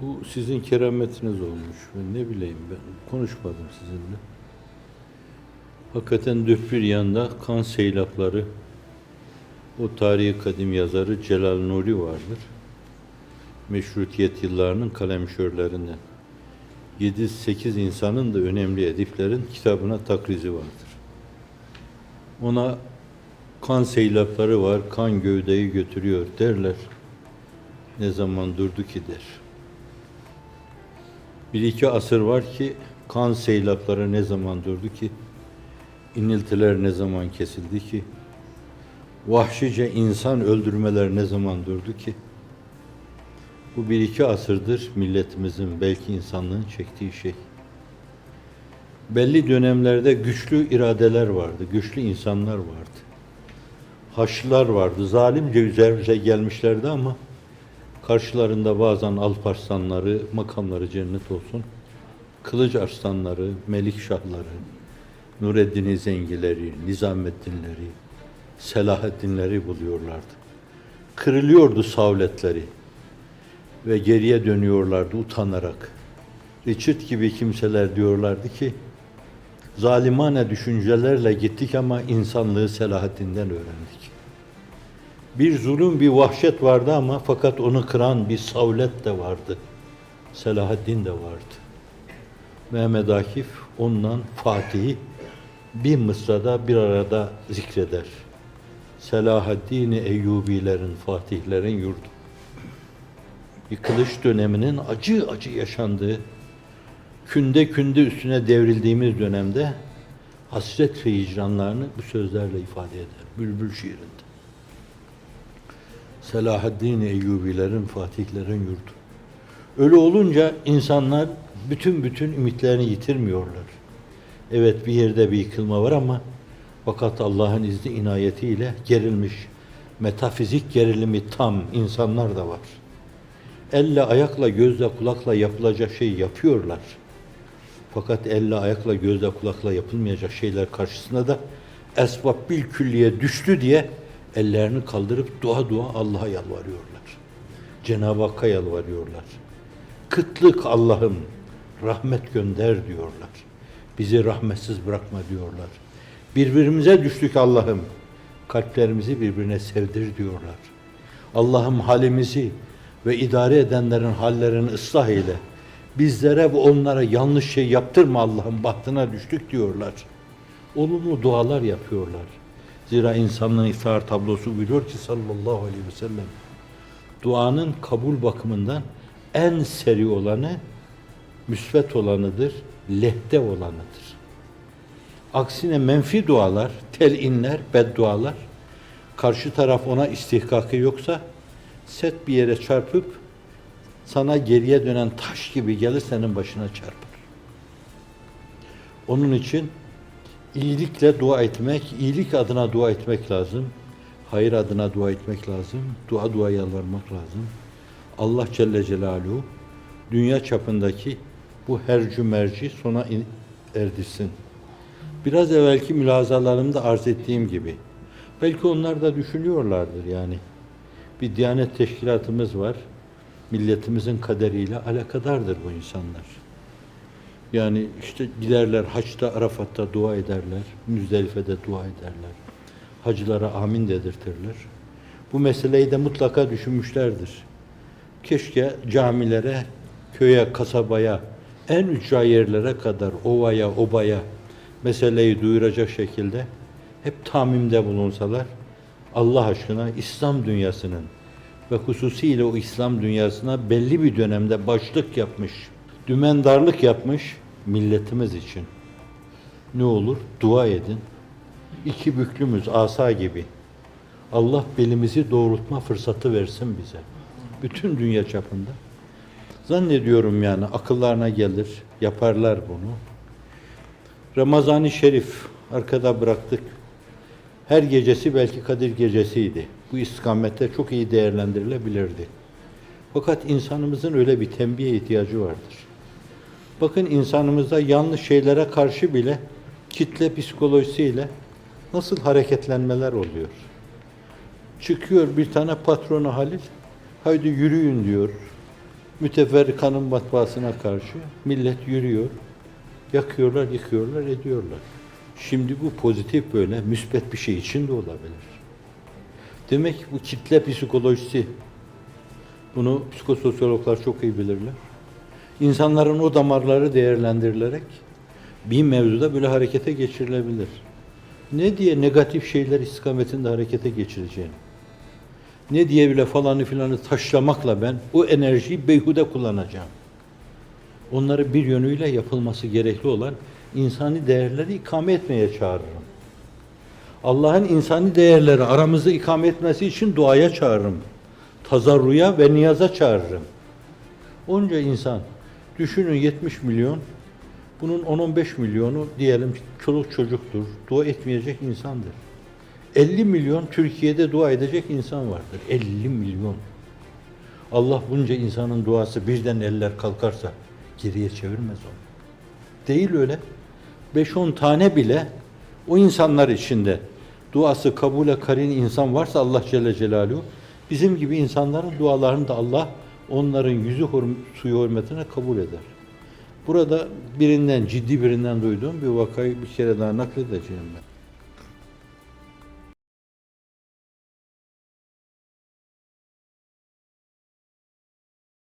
Bu sizin kerametiniz olmuş. Ben ne bileyim ben konuşmadım sizinle. Hakikaten dört bir yanda kan seylapları o tarihi kadim yazarı Celal Nuri vardır. Meşrutiyet yıllarının kalemşörlerinden. 7-8 insanın da önemli ediplerin kitabına takrizi vardır. Ona kan seylapları var, kan gövdeyi götürüyor derler. Ne zaman durdu ki der. Bir iki asır var ki kan seylapları ne zaman durdu ki, iniltiler ne zaman kesildi ki, vahşice insan öldürmeler ne zaman durdu ki, bu bir iki asırdır milletimizin belki insanlığın çektiği şey. Belli dönemlerde güçlü iradeler vardı, güçlü insanlar vardı. Haçlılar vardı, zalimce üzerimize gelmişlerdi ama karşılarında bazen Alparslanları, makamları cennet olsun, Kılıç Arslanları, Melik Şahları, Nureddin Zengileri, Nizamettinleri, Selahaddinleri buluyorlardı. Kırılıyordu savletleri ve geriye dönüyorlardı utanarak. Richard gibi kimseler diyorlardı ki, zalimane düşüncelerle gittik ama insanlığı Selahaddin'den öğrendik. Bir zulüm, bir vahşet vardı ama fakat onu kıran bir savlet de vardı. Selahaddin de vardı. Mehmet Akif ondan Fatih'i bir mısrada bir arada zikreder. Selahaddin Eyyubilerin, Fatihlerin yurdu. Bir kılıç döneminin acı acı yaşandığı, künde künde üstüne devrildiğimiz dönemde hasret ve hicranlarını bu sözlerle ifade eder. Bülbül şiirinde. Selahaddin Eyyubilerin, Fatihlerin yurdu. Öyle olunca insanlar bütün bütün ümitlerini yitirmiyorlar. Evet bir yerde bir yıkılma var ama fakat Allah'ın izni inayetiyle gerilmiş, metafizik gerilimi tam insanlar da var. Elle, ayakla, gözle, kulakla yapılacak şey yapıyorlar. Fakat elle, ayakla, gözle, kulakla yapılmayacak şeyler karşısında da esbab bil külliye düştü diye ellerini kaldırıp dua dua Allah'a yalvarıyorlar. Cenab-ı Hakk'a yalvarıyorlar. Kıtlık Allah'ım rahmet gönder diyorlar. Bizi rahmetsiz bırakma diyorlar. Birbirimize düştük Allah'ım. Kalplerimizi birbirine sevdir diyorlar. Allah'ım halimizi ve idare edenlerin hallerini ıslah eyle. Bizlere ve onlara yanlış şey yaptırma Allah'ım bahtına düştük diyorlar. Olumlu dualar yapıyorlar. Zira insanlığın iftihar tablosu buyuruyor ki sallallahu aleyhi ve sellem duanın kabul bakımından en seri olanı müsbet olanıdır, lehte olanıdır. Aksine menfi dualar, telinler, beddualar karşı taraf ona istihkakı yoksa set bir yere çarpıp sana geriye dönen taş gibi gelir senin başına çarpar. Onun için iyilikle dua etmek, iyilik adına dua etmek lazım. Hayır adına dua etmek lazım. Dua dua yalvarmak lazım. Allah Celle Celaluhu dünya çapındaki bu hercü merci sona in- erdirsin. Biraz evvelki mülazalarımda arz ettiğim gibi. Belki onlar da düşünüyorlardır yani. Bir diyanet teşkilatımız var. Milletimizin kaderiyle alakadardır bu insanlar. Yani işte giderler haçta, Arafat'ta dua ederler. Müzdelife'de dua ederler. Hacılara amin dedirtirler. Bu meseleyi de mutlaka düşünmüşlerdir. Keşke camilere, köye, kasabaya, en ücra yerlere kadar, ovaya, obaya meseleyi duyuracak şekilde hep tamimde bulunsalar, Allah aşkına İslam dünyasının ve hususiyle o İslam dünyasına belli bir dönemde başlık yapmış, dümendarlık yapmış milletimiz için. Ne olur? Dua edin. İki büklümüz asa gibi. Allah belimizi doğrultma fırsatı versin bize. Bütün dünya çapında. Zannediyorum yani akıllarına gelir, yaparlar bunu. Ramazan-ı Şerif arkada bıraktık. Her gecesi belki Kadir gecesiydi. Bu istikamette çok iyi değerlendirilebilirdi. Fakat insanımızın öyle bir tembihe ihtiyacı vardır. Bakın insanımızda yanlış şeylere karşı bile kitle psikolojisiyle nasıl hareketlenmeler oluyor. Çıkıyor bir tane patronu Halil, haydi yürüyün diyor. müteferrikanın matbaasına karşı millet yürüyor. Yakıyorlar, yıkıyorlar, ediyorlar. Şimdi bu pozitif böyle müspet bir şey için de olabilir. Demek ki bu kitle psikolojisi bunu psikososyologlar çok iyi bilirler. İnsanların o damarları değerlendirilerek bir mevzuda böyle harekete geçirilebilir. Ne diye negatif şeyler istikametinde harekete geçireceğim? Ne diye bile falanı filanı taşlamakla ben o enerjiyi beyhude kullanacağım? Onları bir yönüyle yapılması gerekli olan insani değerleri ikame etmeye çağırırım. Allah'ın insani değerleri aramızda ikame etmesi için duaya çağırırım. Tazarruya ve niyaza çağırırım. Onca insan, düşünün 70 milyon, bunun 10-15 milyonu diyelim çoluk çocuktur, dua etmeyecek insandır. 50 milyon Türkiye'de dua edecek insan vardır. 50 milyon. Allah bunca insanın duası birden eller kalkarsa geriye çevirmez onu. Değil öyle. 5-10 tane bile o insanlar içinde duası kabule karin insan varsa Allah Celle Celaluhu bizim gibi insanların dualarını da Allah onların yüzü suyu hürmetine kabul eder. Burada birinden ciddi birinden duyduğum bir vakayı bir kere daha nakledeceğim ben.